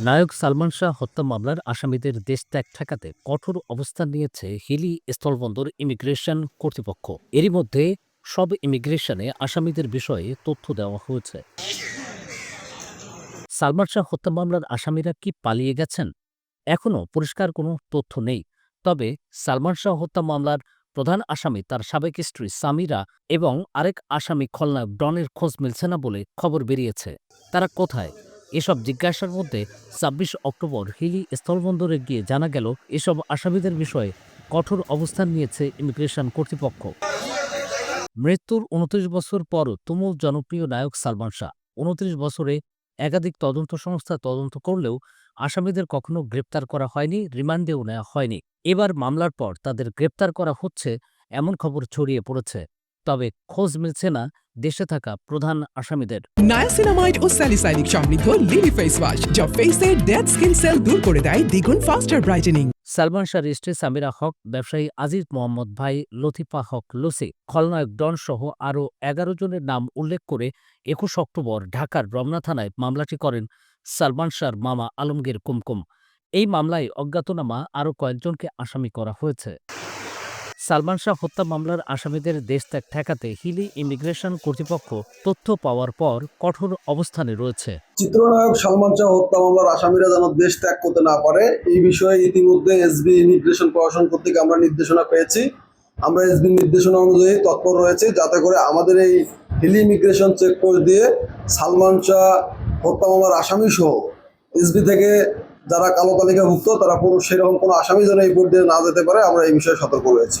নায়ক সালমান শাহ হত্যা মামলার আসামিদের দেশ ত্যাগ ঠেকাতে কঠোর অবস্থান নিয়েছে হিলি স্থলবন্দর ইমিগ্রেশন কর্তৃপক্ষ। এরই মধ্যে সব ইমিগ্রেশনে আসামিদের বিষয়ে তথ্য দেওয়া হয়েছে। সালমান শাহ হত্যা মামলার আসামিরা কি পালিয়ে গেছেন? এখনও পরিষ্কার কোনো তথ্য নেই। তবে সালমান শাহ হত্যা মামলার প্রধান আসামি তার সাবেক স্ত্রী সামিরা এবং আরেক আসামি খলনায়ক ডনের খোঁজ মিলছে না বলে খবর বেরিয়েছে। তারা কোথায়? এসব জিজ্ঞাসার মধ্যে ছাব্বিশ অক্টোবর হিলি স্থলবন্দরে গিয়ে জানা গেল, এসব আসামিদের বিষয়ে কঠোর অবস্থান নিয়েছে ইমিগ্রেশন কর্তৃপক্ষ। মৃত্যুর উনত্রিশ বছর পর তুমুল জনপ্রিয় নায়ক সালমান শাহ। উনত্রিশ বছরে একাধিক তদন্ত সংস্থা তদন্ত করলেও আসামিদের কখনো গ্রেপ্তার করা হয়নি, রিমান্ডেও নেওয়া হয়নি। এবার মামলার পর তাদের গ্রেপ্তার করা হচ্ছে, এমন খবর ছড়িয়ে পড়েছে। তবে খোঁজ মিলছে না দেশে থাকা প্রধান আসামিদের। নায়াসিনামাইড ও স্যালিসাইনিক সমৃদ্ধ লিলি ফেস ওয়াশ যা ফেসের ডেড স্কিন সেল দূর করে দেয় দ্বিগুণ ফাস্টার ব্রাইটেনিং। সালমান শাহর স্ত্রী সামিরা হক ব্যবসায়ী আজিজ মোহাম্মদ ভাই লতিফা হক লুসি খলনায়ক ডন সহ আরও এগারো জনের নাম উল্লেখ করে একুশ অক্টোবর ঢাকার রমনা থানায় মামলাটি করেন সালমান শাহর মামা আলমগীর কুমকুম। এই মামলায় অজ্ঞাতনামা আরও কয়েকজনকে আসামি করা হয়েছে। সালমান শাহ হত্যা মামলার আসামিদের দেশ ত্যাগ ঠেকাতে হিলি ইমিগ্রেশন কর্তৃপক্ষ তথ্য পাওয়ার পর কঠোর অবস্থানে রয়েছে। চিত্রনায়ক সালমান শাহ হত্যা মামলার আসামিরা যেন দেশ ত্যাগ করতে না পারে, এই বিষয়ে ইতিমধ্যে এসবি ইমিগ্রেশন প্রশাসন কর্তৃক আমরা নির্দেশনা পেয়েছি। আমরা এসবি নির্দেশনা অনুযায়ী তৎপর রয়েছে, যাতে করে আমাদের এই হিলি ইমিগ্রেশন চেকপোস্ট দিয়ে সালমান শাহ হত্যা মামলার আসামি সহ এসবি থেকে যারা কালো তালিকাভুক্ত, তারা কোনো সেরকম কোনো আসামি যেন এই বোর্ড দিয়ে না যেতে পারে, আমরা এই বিষয়ে সতর্ক রয়েছি।